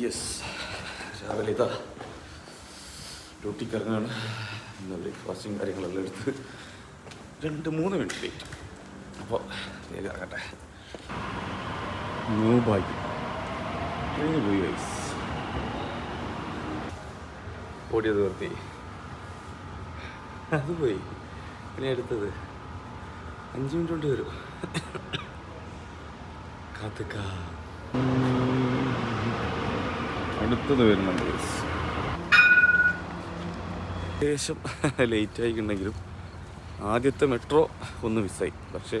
Yes രാവിലെ ഇതാ. ഡ്യൂട്ടിക്ക് ഇറങ്ങാണ് ഇന്ന് ബ്രേക്ക്ഫാസ്റ്റും കാര്യങ്ങളെല്ലാം എടുത്ത് രണ്ട് മൂന്ന് മിനിറ്റ് ലേറ്റ് അപ്പോൾ വേഗം ഇറങ്ങട്ടെ. ന്യൂ ബൈക്ക് കഴിഞ്ഞു പോയി വയസ് ഓടിയത് നിർത്തി. അത് പോയി. പിന്നെ എടുത്തത് അഞ്ച് മിനിറ്റ് കൊണ്ട് വരും. കാത്തുക്ക അടുത്തത് വരുന്നുണ്ട്. ഏകദേശം ലേറ്റ് ആയിട്ടുണ്ടെങ്കിലും ആദ്യത്തെ മെട്രോ ഒന്ന് മിസ്സായി പക്ഷേ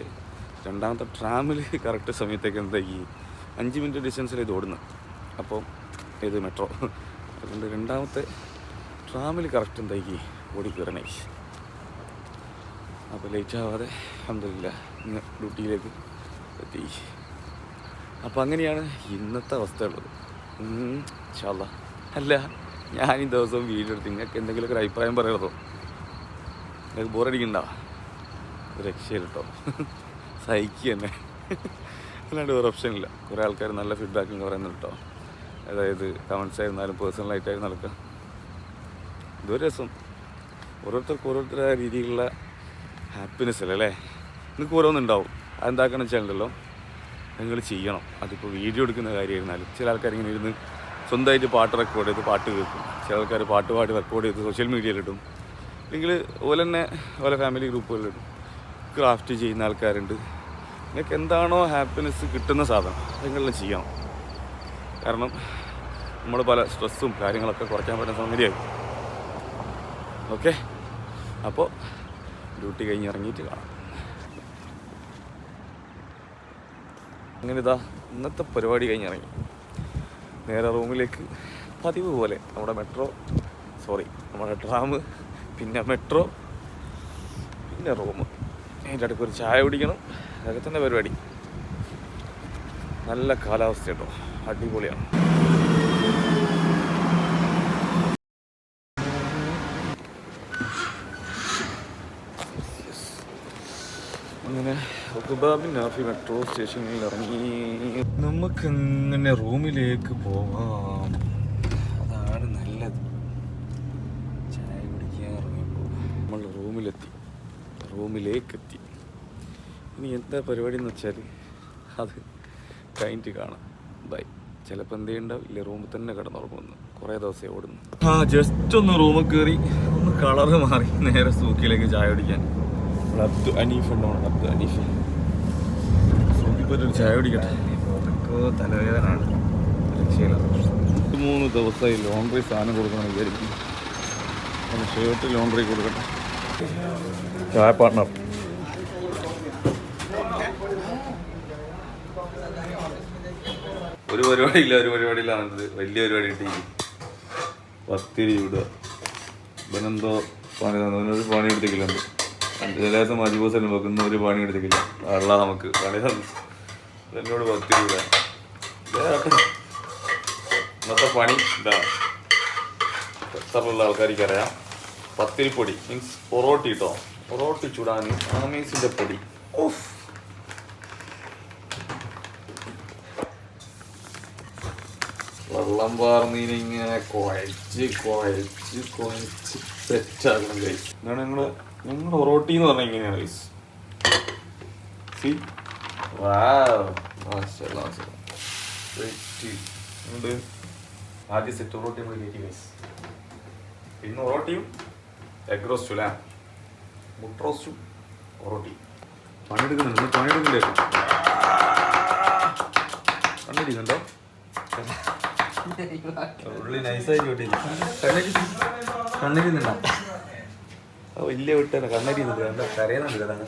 രണ്ടാമത്തെ ട്രാമിൽ കറക്റ്റ് സമയത്തേക്ക് എന്താക്കി അഞ്ച് മിനിറ്റ് ഡിസ്റ്റൻസിൽ ഇത് ഓടുന്നത്. അപ്പോൾ ഇത് മെട്രോ അതുകൊണ്ട് രണ്ടാമത്തെ ട്രാമിൽ കറക്റ്റ് എന്താ ഈ കയറണേ അപ്പോൾ ലേറ്റ് ആവാതെ അഹമ്മദില്ല ഇന്ന് ഡ്യൂട്ടിയിലേക്ക് എത്തി. അപ്പോൾ അങ്ങനെയാണ് ഇന്നത്തെ അവസ്ഥ ഉള്ളത്. ചാല അല്ല ഞാൻ ഈ ദിവസവും വീഡിയോ എടുത്ത് നിങ്ങൾക്ക് എന്തെങ്കിലുമൊക്കെ ഒരു അഭിപ്രായം പറയണതോ? നിങ്ങൾക്ക് ബോറടിക്കണ്ട രക്ഷയില്ല കേട്ടോ സഹിക്കുക തന്നെ അല്ലാണ്ട് വേറെ ഇല്ല. കുറേ ആൾക്കാർ നല്ല ഫീഡ്ബാക്കും പറയുന്നുണ്ട് കേട്ടോ അതായത് കമൻസ് ആയിരുന്നാലും പേഴ്സണലായിട്ടായിരുന്നു നടക്കുക ഇതൊരു രസം. ഓരോരുത്തർക്ക് ഓരോരുത്തരുടെ രീതിയിലുള്ള ഹാപ്പിനെസ് അല്ലേ അല്ലേ? നിങ്ങൾക്ക് ഓരോന്നുണ്ടാവും. അതെന്താക്കണം വെച്ചാലുണ്ടല്ലോ നിങ്ങൾ ചെയ്യണം. അതിപ്പോൾ വീഡിയോ എടുക്കുന്ന കാര്യമായിരുന്നാലും ചില ആൾക്കാർ ഇങ്ങനെ ഇരുന്ന് സ്വന്തമായിട്ട് പാട്ട് റെക്കോർഡ് ചെയ്ത് പാട്ട് കേൾക്കും. ചില ആൾക്കാർ പാട്ട് പാടി റെക്കോർഡ് ചെയ്ത് സോഷ്യൽ മീഡിയയിലിടും അല്ലെങ്കിൽ ഓല തന്നെ ഓല ഫാമിലി ഗ്രൂപ്പുകളിലിടും ക്രാഫ്റ്റ് ചെയ്യുന്ന ആൾക്കാരുണ്ട്. നിങ്ങൾക്ക് എന്താണോ ഹാപ്പിനെസ് കിട്ടുന്ന സാധനം നിങ്ങളെല്ലാം ചെയ്യണം കാരണം നമ്മൾ പല സ്ട്രെസ്സും കാര്യങ്ങളൊക്കെ കുറയ്ക്കാൻ പറ്റുന്ന സംഗതിയായി. ഓക്കെ? അപ്പോൾ ഡ്യൂട്ടി കഴിഞ്ഞ് ഇറങ്ങിയിട്ട് കാണാം. അങ്ങനെ ഇതാ ഇന്നത്തെ പരിപാടി കഴിഞ്ഞ് ഇറങ്ങി. നേരെ റൂമിലേക്ക്. പതിവ് പോലെ നമ്മുടെ മെട്രോ സോറി നമ്മുടെ ട്രാം പിന്നെ മെട്രോ പിന്നെ റൂം. അതിന്റെ അടുക്ക് ഒരു ചായ കുടിക്കണം. അതൊക്കെ തന്നെ പരിപാടി. നല്ല കാലാവസ്ഥ കേട്ടോ. അടിപൊളിയാണ്. അങ്ങനെ ഒക്കുബാബി നാഫി മെട്രോ സ്റ്റേഷനിൽ ഇറങ്ങി നമുക്ക് ഇങ്ങനെ റൂമിലേക്ക് പോവാം അതാണ് നല്ലത്. ചായ കുടിക്കാൻ ഇറങ്ങിയപ്പോൾ നമ്മൾ റൂമിലെത്തി. റൂമിലേക്ക് എത്തി ഇനി എന്താ പരിപാടി എന്ന് വെച്ചാൽ അത് കഴിഞ്ഞിട്ട് കാണാം. ബൈ. ചിലപ്പോൾ എന്തേ ഉണ്ടാവും ഇല്ല റൂമിൽ തന്നെ കിടന്നുറങ്ങുന്നു കുറേ ദിവസമേ ഓടുന്നു. ആ ജസ്റ്റ് ഒന്ന് റൂമിൽ കയറി ഒന്ന് കളറ് മാറി നേരെ സൂക്കിലേക്ക് ചായ കുടിക്കാൻ. അബ്ദു അനീഫ് ഉണ്ടാവണം അബ്ദു അനീഫ്. പോയിട്ട് ചായ കുടിക്കട്ടെ? രക്ഷയില്ല മൂന്ന് ദിവസമായി ലോണ്ടറി സാധനം കൊടുക്കണം വിചാരിക്കും ഒന്ന് ഷർട്ട് ലോണ്ടറി കൊടുക്കട്ടെ. ചായ പാർട്ണർ ഒരു പരിപാടിയില്ല ഒരു പരിപാടിയില്ല വന്നത് വലിയ പരിപാടി കിട്ടി പത്തിരി വിടുക ഇവനെന്തോ പണി തന്നവനൊരു പണി എടുത്തേക്കില്ലുണ്ട് ചില ദിവസം മജുബൂസെല്ലാം വെക്കുന്ന ഒരു പണി എടുത്തേക്കില്ല വെള്ള നമുക്ക്. പണി തന്നു. എന്നോട് പത്തിരി വിടാൻ ഇന്നത്തെ പണി ഇതാണ്. ഖത്തറിലുള്ള ആൾക്കാർക്ക് അറിയാം പത്തിരിപ്പൊടി മീൻസ് പൊറോട്ടി കേട്ടോ പൊറോട്ടി ചുടാൻ ആമീസിന്റെ പൊടി. വെള്ളം പാർന്നിങ്ങനെ കുഴച്ച് കുഴച്ച് കുഴച്ച് സെറ്റാക്കണം കഴിച്ചു എന്താണ് ഞങ്ങൾ ഞങ്ങൾ പൊറോട്ടി എന്ന് പറഞ്ഞാൽ ഇങ്ങനെയാണ് ഗൈസ് സി ആദ്യം സെറ്റ് ഒറോട്ടി നമ്മൾ കയറ്റി ഗൈസ് പിന്നെ ഒറോട്ടിയും എഗ് റോസ്റ്റും അല്ലേ? മുട്ട റോസ്റ്റും ഒറോട്ടി പണിയെടുക്കുന്നുണ്ട്. നിങ്ങൾ പണിയെടുക്കില്ലേ കണ്ടിരിക്കുന്നുണ്ടോ ഉള്ളി നൈസായി ചോട്ടില്ല കണ്ണരിന്നുണ്ടോ ആ വലിയ വിട്ടാണ് കണ്ണരിന്നുണ്ട് കണ്ടോ കരയുന്നുണ്ട്. അതാണ്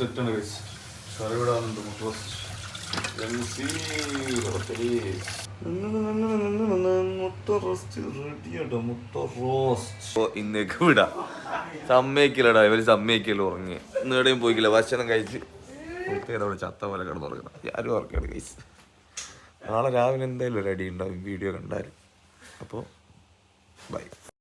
സെറ്റാണ് ആണ് കറി വിടാനുണ്ട് മുട്ട റോസ്റ്റ് മുട്ട റോസ്റ്റ് റെഡിയാട്ടോ മുട്ട റോസ്റ്റ് ഇന്നേക്ക് വിടാം. സമ്മതിക്കില്ലടാ. ഇവർ സമ്മതിക്കല്ലോ ഉറങ്ങി. ഇന്ന് എവിടെയും പോയിക്കില്ല. ഭക്ഷണം കഴിച്ച് അവിടെ ചത്ത പോലെ കിടന്നുറങ്ങണം ആരും ഉറക്കാണ് കൈസ് നാളെ രാവിലെ എന്തായാലും ഒരു അടി ഉണ്ടാവും. വീഡിയോ കണ്ടാലും. അപ്പോൾ ബൈ